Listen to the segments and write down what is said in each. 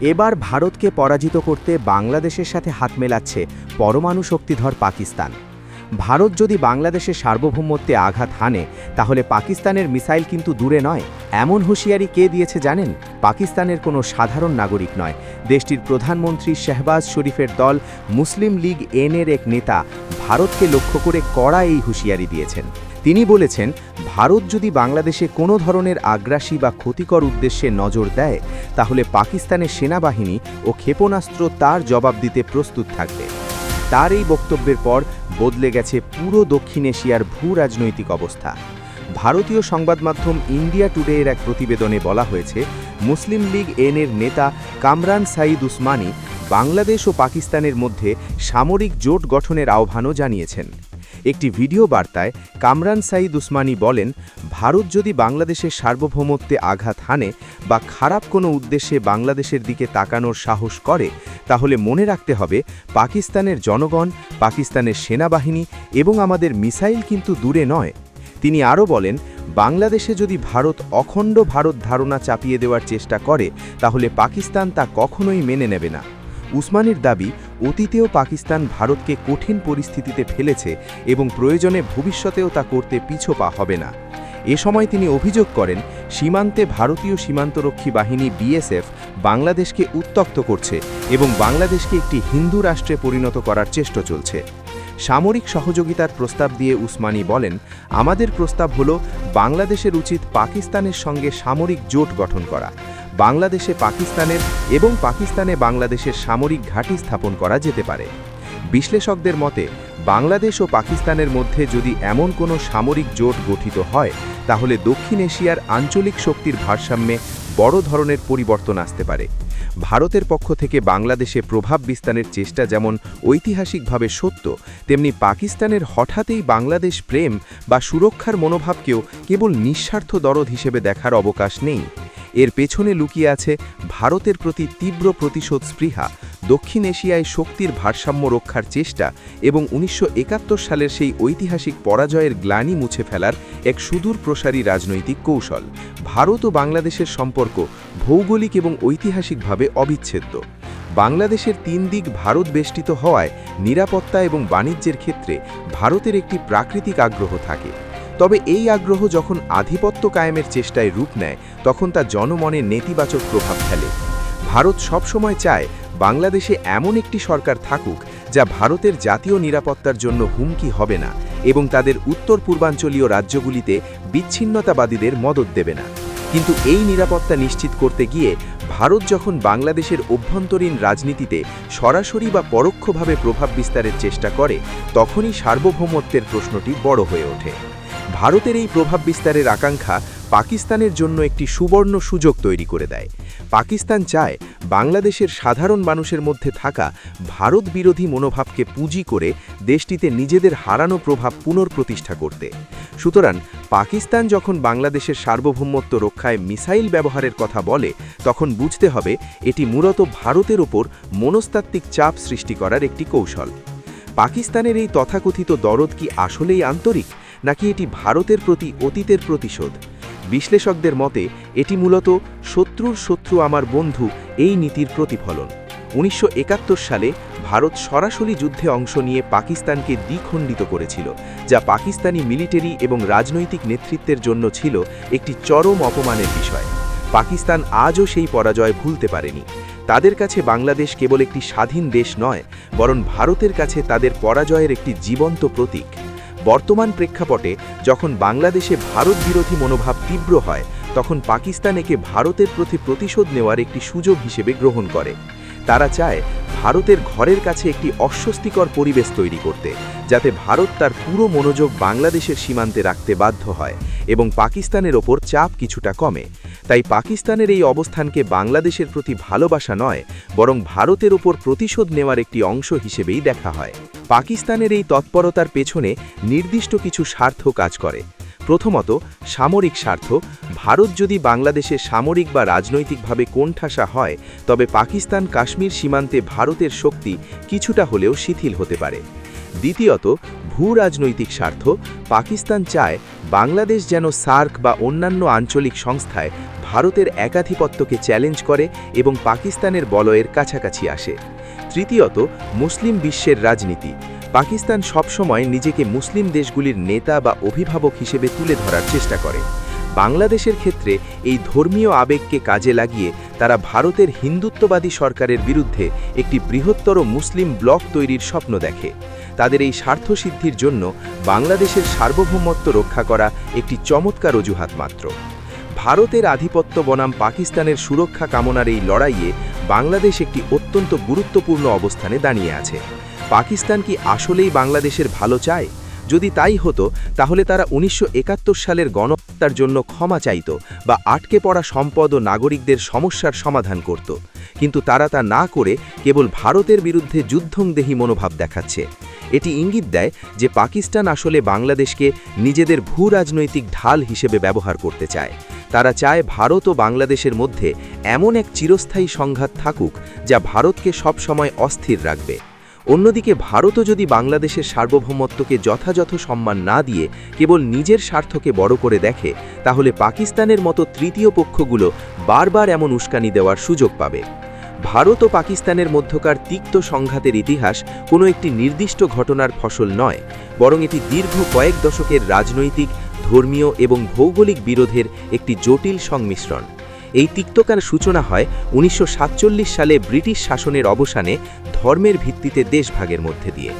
এবার ভারতকে পরাজিত করতে বাংলাদেশের সাথে হাত মেলাচ্ছে পরমাণু শক্তিধর পাকিস্তান। ভারত যদি বাংলাদেশের সার্বভৌমত্বে আঘাত হানে, তাহলে পাকিস্তানের মিসাইল কিন্তু দূরে নয়। এমন হুঁশিয়ারি কে দিয়েছে জানেন? পাকিস্তানের কোনো সাধারণ নাগরিক নয়। দেশটির প্রধানমন্ত্রী শেহবাজ শরীফের দল মুসলিম লীগ এনের এক নেতা ভারতকে লক্ষ্য করে কড়া এই হুঁশিয়ারি দিয়েছেন। তিনি বলেছেন, ভারত যদি বাংলাদেশে কোনো ধরনের আগ্রাসী বা ক্ষতিকর উদ্দেশ্যে নজর দেয়, তাহলে পাকিস্তানের সেনাবাহিনী ও ক্ষেপণাস্ত্র তার জবাব দিতে প্রস্তুত থাকবে। তার এই বক্তব্যের পর বদলে গেছে পুরো দক্ষিণ এশিয়ার ভূ রাজনৈতিক অবস্থা। ভারতীয় সংবাদ মাধ্যম ইন্ডিয়া টুডে এর এক প্রতিবেদনে বলা হয়েছে, মুসলিম লীগ এনের নেতা কামরান সাঈদ উসমানী বাংলাদেশ ও পাকিস্তানের মধ্যে সামরিক জোট গঠনের আহ্বানও জানিয়েছেন। একটি ভিডিও বার্তায় কামরান সাঈদ উসমানী বলেন, ভারত যদি বাংলাদেশের সার্বভৌমত্বে আঘাত হানে বা খারাপ কোনো উদ্দেশ্যে বাংলাদেশের দিকে তাকানোর সাহস করে, তাহলে মনে রাখতে হবে পাকিস্তানের জনগণ, পাকিস্তানের সেনাবাহিনী এবং আমাদের মিসাইল কিন্তু দূরে নয়। তিনি আরও বলেন, বাংলাদেশে যদি ভারত অখণ্ড ভারত ধারণা চাপিয়ে দেওয়ার চেষ্টা করে, তাহলে পাকিস্তান তা কখনোই মেনে নেবে না। উসমানের দাবি, অতীতেও পাকিস্তান ভারতকে কঠিন পরিস্থিতিতে ফেলেছে এবং প্রয়োজনে ভবিষ্যতেও তা করতে পিছোপা হবে না। এ সময় তিনি অভিযোগ করেন, সীমান্তে ভারতীয় সীমান্তরক্ষী বাহিনী বিএসএফ বাংলাদেশকে উত্তক্ত করছে এবং বাংলাদেশকে একটি হিন্দু রাষ্ট্রে পরিণত করার চেষ্টা চলছে। সামরিক সহযোগিতার প্রস্তাব দিয়ে উসমানী বলেন, আমাদের প্রস্তাব হল, বাংলাদেশের উচিত পাকিস্তানের সঙ্গে সামরিক জোট গঠন করা। বাংলাদেশে পাকিস্তানের এবং পাকিস্তানে বাংলাদেশের সামরিক ঘাঁটি স্থাপন করা যেতে পারে। বিশ্লেষকদের মতে, বাংলাদেশ ও পাকিস্তানের মধ্যে যদি এমন কোনো সামরিক জোট গঠিত হয়, তাহলে দক্ষিণ এশিয়ার আঞ্চলিক শক্তির ভারসাম্যে বড় ধরনের পরিবর্তন আসতে পারে। ভারতের পক্ষ থেকে বাংলাদেশে প্রভাব বিস্তারের চেষ্টা যেমন ঐতিহাসিকভাবে সত্য, তেমনি পাকিস্তানের হঠাৎই বাংলাদেশ প্রেম বা সুরক্ষার মনোভাবকেও কেবল নিঃস্বার্থ দরদ হিসেবে দেখার অবকাশ নেই। এর পেছনে লুকিয়ে আছে ভারতের প্রতি তীব্র প্রতিশোধ স্পৃহা, দক্ষিণ এশিয়ায় শক্তির ভারসাম্য রক্ষার চেষ্টা এবং উনিশশো একাত্তর সালের সেই ঐতিহাসিক পরাজয়ের গ্লানি মুছে ফেলার এক সুদূর প্রসারী রাজনৈতিক কৌশল। ভারত ও বাংলাদেশের সম্পর্ক ভৌগোলিক এবং ঐতিহাসিকভাবে অবিচ্ছেদ্য। বাংলাদেশের তিন দিক ভারত বেষ্টিত হওয়ায় নিরাপত্তা এবং বাণিজ্যের ক্ষেত্রে ভারতের একটি প্রাকৃতিক আগ্রহ থাকে। তবে এই আগ্রহ যখন আধিপত্য কায়েমের চেষ্টায় রূপ নেয়, তখন তা জনমনে নেতিবাচক প্রভাব ফেলে। ভারত সবসময় চায় বাংলাদেশে এমন একটি সরকার থাকুক, যা ভারতের জাতীয় নিরাপত্তার জন্য হুমকি হবে না এবং তাদের উত্তর পূর্বাঞ্চলীয় রাজ্যগুলিতে বিচ্ছিন্নতাবাদীদের মদত দেবে না। কিন্তু এই নিরাপত্তা নিশ্চিত করতে গিয়ে ভারত যখন বাংলাদেশের অভ্যন্তরীণ রাজনীতিতে সরাসরি বা পরোক্ষভাবে প্রভাব বিস্তারের চেষ্টা করে, তখনই সার্বভৌমত্বের প্রশ্নটি বড় হয়ে ওঠে। ভারতের এই প্রভাব বিস্তারের আকাঙ্ক্ষা পাকিস্তানের জন্য একটি সুবর্ণ সুযোগ তৈরি করে দেয়। পাকিস্তান চায় বাংলাদেশের সাধারণ মানুষের মধ্যে থাকা ভারত বিরোধী মনোভাবকে পুঁজি করে দেশটিতে নিজেদের হারানো প্রভাব পুনর্প্রতিষ্ঠা করতে। সুতরাং পাকিস্তান যখন বাংলাদেশের সার্বভৌমত্ব রক্ষায় মিসাইল ব্যবহারের কথা বলে, তখন বুঝতে হবে এটি মূলত ভারতের ওপর মনস্তাত্ত্বিক চাপ সৃষ্টি করার একটি কৌশল। পাকিস্তানের এই তথাকথিত দরদ কি আসলেই আন্তরিক, নাকি এটি ভারতের প্রতি অতীতের প্রতিশোধ? বিশ্লেষকদের মতে, এটি মূলত শত্রুর শত্রু আমার বন্ধু এই নীতির প্রতিফলন। উনিশশো একাত্তর সালে ভারত সরাসরি যুদ্ধে অংশ নিয়ে পাকিস্তানকে দ্বিখণ্ডিত করেছিল, যা পাকিস্তানি মিলিটারি এবং রাজনৈতিক নেতৃত্বের জন্য ছিল একটি চরম অপমানের বিষয়। পাকিস্তান আজও সেই পরাজয় ভুলতে পারেনি। তাদের কাছে বাংলাদেশ কেবল একটি স্বাধীন দেশ নয়, বরং ভারতের কাছে তাদের পরাজয়ের একটি জীবন্ত প্রতীক। বর্তমান প্রেক্ষাপটে যখন বাংলাদেশে ভারত বিরোধী মনোভাব তীব্র হয়, তখন পাকিস্তান একে ভারতের প্রতি প্রতিশোধ নেওয়ার একটি সুযোগ হিসেবে গ্রহণ করে। তারা চায় ভারতের ঘরের কাছে একটি অস্বস্তিকর পরিবেশ তৈরি করতে, যাতে ভারত তার পুরো মনোযোগ বাংলাদেশের সীমান্তে রাখতে বাধ্য হয় এবং পাকিস্তানের ওপর চাপ কিছুটা কমে। তাই পাকিস্তানের এই অবস্থানকে বাংলাদেশের প্রতি ভালোবাসা নয়, বরং ভারতের ওপর প্রতিশোধ নেওয়ার একটি অংশ হিসেবেই দেখা হয়। পাকিস্তানের এই তৎপরতার পেছনে নির্দিষ্ট কিছু স্বার্থ কাজ করে। প্রথমত, সামরিক স্বার্থ। ভারত যদি বাংলাদেশে সামরিক বা রাজনৈতিকভাবে কোণঠাসা হয়, তবে পাকিস্তান কাশ্মীর সীমান্তে ভারতের শক্তি কিছুটা হলেও শিথিল হতে পারে। দ্বিতীয়ত ভূ রাজনৈতিক স্বার্থ। পাকিস্তান চায় বাংলাদেশ যেন সার্ক বা অন্যান্য আঞ্চলিক সংস্থায় ভারতের একাধিপত্যকে চ্যালেঞ্জ করে এবং পাকিস্তানের বলয়ের কাছাকাছি আসে। তৃতীয়ত, মুসলিম বিশ্বের রাজনীতি। পাকিস্তান সবসময় নিজেকে মুসলিম দেশগুলির নেতা বা অভিভাবক হিসেবে তুলে ধরার চেষ্টা করে। বাংলাদেশের ক্ষেত্রে এই ধর্মীয় আবেগকে কাজে লাগিয়ে তারা ভারতের হিন্দুত্ববাদী সরকারের বিরুদ্ধে একটি বৃহত্তর মুসলিম ব্লক তৈরির স্বপ্ন দেখে। তাদের এই স্বার্থসিদ্ধির জন্য বাংলাদেশের সার্বভৌমত্ব রক্ষা করা একটি চমৎকার অজুহাত মাত্র। ভারতের আধিপত্য বনাম পাকিস্তানের সুরক্ষা কামনার এই লড়াইয়ে বাংলাদেশ একটি অত্যন্ত গুরুত্বপূর্ণ অবস্থানে দাঁড়িয়ে আছে। পাকিস্তান কি আসলেই বাংলাদেশের ভালো চায়? যদি তাই হতো, তাহলে তারা উনিশশো একাত্তর সালের গণহত্যার জন্য ক্ষমা চাইত বা আটকে পড়া সম্পদ ও নাগরিকদের সমস্যার সমাধান করত। কিন্তু তারা তা না করে কেবল ভারতের বিরুদ্ধে যুদ্ধংদেহী মনোভাব দেখাচ্ছে। এটি ইঙ্গিত দেয় যে পাকিস্তান আসলে বাংলাদেশকে নিজেদের ভূ রাজনৈতিক ঢাল হিসেবে ব্যবহার করতে চায়। তারা চায় ভারত ও বাংলাদেশের মধ্যে এমন এক চিরস্থায়ী সংঘাত থাকুক যা ভারতকে সবসময় অস্থির রাখবে। অন্যদিকে ভারতও যদি বাংলাদেশের সার্বভৌমত্বকে যথাযথ সম্মান না দিয়ে কেবল নিজের স্বার্থকে বড় করে দেখে, তাহলে পাকিস্তানের মতো তৃতীয় পক্ষগুলো বারবার এমন উস্কানি দেওয়ার সুযোগ পাবে। ভারত ও পাকিস্তানের মধ্যকার তিক্ত সংঘাতের ইতিহাস কোনো একটি নির্দিষ্ট ঘটনার ফসল নয়, বরং এটি দীর্ঘ কয়েক দশকের রাজনৈতিক ধর্মীয় এবং ভৌগোলিক বিরোধের একটি জটিল সংমিশ্রণ। এই তিক্তকার সূচনা হয় উনিশশো সাতচল্লিশ সালে ব্রিটিশ শাসনের অবসানে ধর্মের ভিত্তিতে দেশভাগের মধ্যে দিয়ে।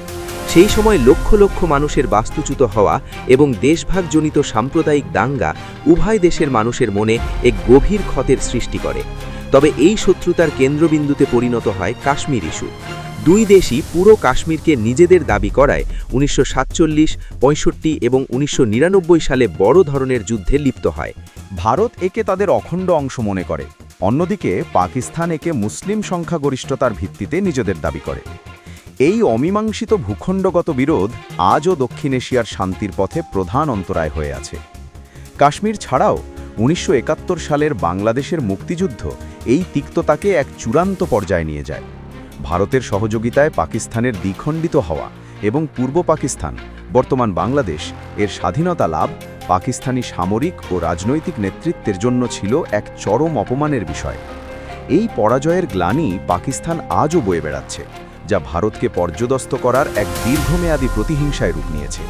সেই সময় লক্ষ লক্ষ মানুষের বাস্তুচ্যুত হওয়া এবং দেশভাগজনিত সাম্প্রদায়িক দাঙ্গা উভয় দেশের মানুষের মনে এক গভীর ক্ষতের সৃষ্টি করে। তবে এই শত্রুতার কেন্দ্রবিন্দুতে পরিণত হয় কাশ্মীর ইস্যু। দুই দেশই পুরো কাশ্মীরকে নিজেদের দাবি করায় উনিশশো সাতচল্লিশ, পঁয়ষট্টি এবং উনিশশো নিরানব্বই সালে বড় ধরনের যুদ্ধে লিপ্ত হয়। ভারত একে তাদের অখণ্ড অংশ মনে করে, অন্যদিকে পাকিস্তান একে মুসলিম সংখ্যাগরিষ্ঠতার ভিত্তিতে নিজেদের দাবি করে। এই অমীমাংসিত ভূখণ্ডগত বিরোধ আজও দক্ষিণ এশিয়ার শান্তির পথে প্রধান অন্তরায় হয়ে আছে। কাশ্মীর ছাড়াও উনিশশো একাত্তর সালের বাংলাদেশের মুক্তিযুদ্ধ এই তিক্ততাকে এক চূড়ান্ত পর্যায়ে নিয়ে যায়। ভারতের সহযোগিতায় পাকিস্তানের দ্বিখণ্ডিত হওয়া এবং পূর্ব পাকিস্তান, বর্তমান বাংলাদেশ, এর স্বাধীনতা লাভ পাকিস্তানি সামরিক ও রাজনৈতিক নেতৃত্বের জন্য ছিল এক চরম অপমানের বিষয়। এই পরাজয়ের গ্লানি পাকিস্তান আজও বয়ে বেড়াচ্ছে, যা ভারতকে পর্যদস্ত করার এক দীর্ঘমেয়াদী প্রতিহিংসায় রূপ নিয়েছে।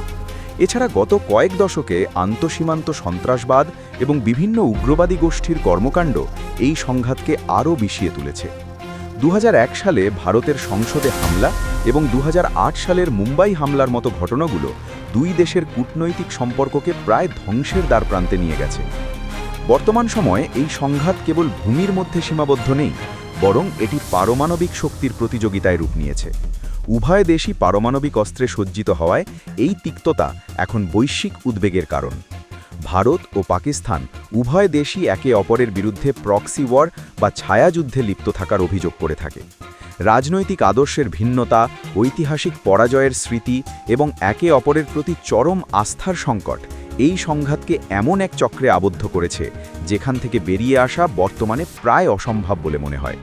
এছাড়া গত কয়েক দশকে আন্তঃসীমান্ত সন্ত্রাসবাদ এবং বিভিন্ন উগ্রবাদী গোষ্ঠীর কর্মকাণ্ড এই সংঘাতকে আরও বিষিয়ে তুলেছে। দু হাজার এক সালে ভারতের সংসদে হামলা এবং দু হাজার আট সালের মুম্বাই হামলার মতো ঘটনাগুলো দুই দেশের কূটনৈতিক সম্পর্ককে প্রায় ধ্বংসের দ্বার প্রান্তে নিয়ে গেছে। বর্তমান সময়ে এই সংঘাত কেবল ভূমির মধ্যে সীমাবদ্ধ নেই, বরং এটি পারমাণবিক শক্তির প্রতিযোগিতায় রূপ নিয়েছে। উভয় দেশই পারমাণবিক অস্ত্রে সজ্জিত হওয়ায় এই তিক্ততা এখন বৈশ্বিক উদ্বেগের কারণ। ভারত ও পাকিস্তান উভয় দেশই একে অপরের বিরুদ্ধে প্রক্সি ওয়ার বা ছায়াযুদ্ধে লিপ্ত থাকার অভিযোগ করে থাকে। রাজনৈতিক আদর্শের ভিন্নতা, ঐতিহাসিক পরাজয়ের স্মৃতি এবং একে অপরের প্রতি চরম আস্থার সংকট এই সংঘাতকে এমন এক চক্রে আবদ্ধ করেছে যেখান থেকে বেরিয়ে আসা বর্তমানে প্রায় অসম্ভব বলে মনে হয়।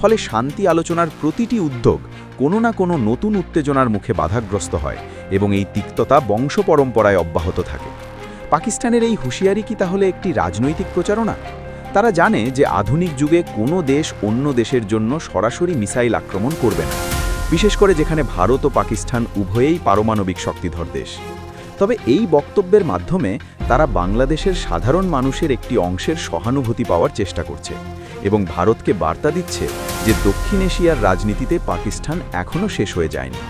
ফলে শান্তি আলোচনার প্রতিটি উদ্যোগ কোনো না কোনো নতুন উত্তেজনার মুখে বাধাগ্রস্ত হয় এবং এই তিক্ততা বংশ পরম্পরায় অব্যাহত থাকে। পাকিস্তানের এই হুঁশিয়ারি কি তাহলে একটি রাজনৈতিক প্রচারণা? তারা জানে যে আধুনিক যুগে কোনো দেশ অন্য দেশের জন্য সরাসরি মিসাইল আক্রমণ করবে না, বিশেষ করে যেখানে ভারত ও পাকিস্তান উভয়েই পারমাণবিক শক্তিধর দেশ। তবে এই বক্তব্যের মাধ্যমে তারা বাংলাদেশের সাধারণ মানুষের একটি অংশের সহানুভূতি পাওয়ার চেষ্টা করছে এবং ভারতকে বার্তা দিচ্ছে যে দক্ষিণ এশিয়ার রাজনীতিতে পাকিস্তান এখনও শেষ হয়ে যায়নি।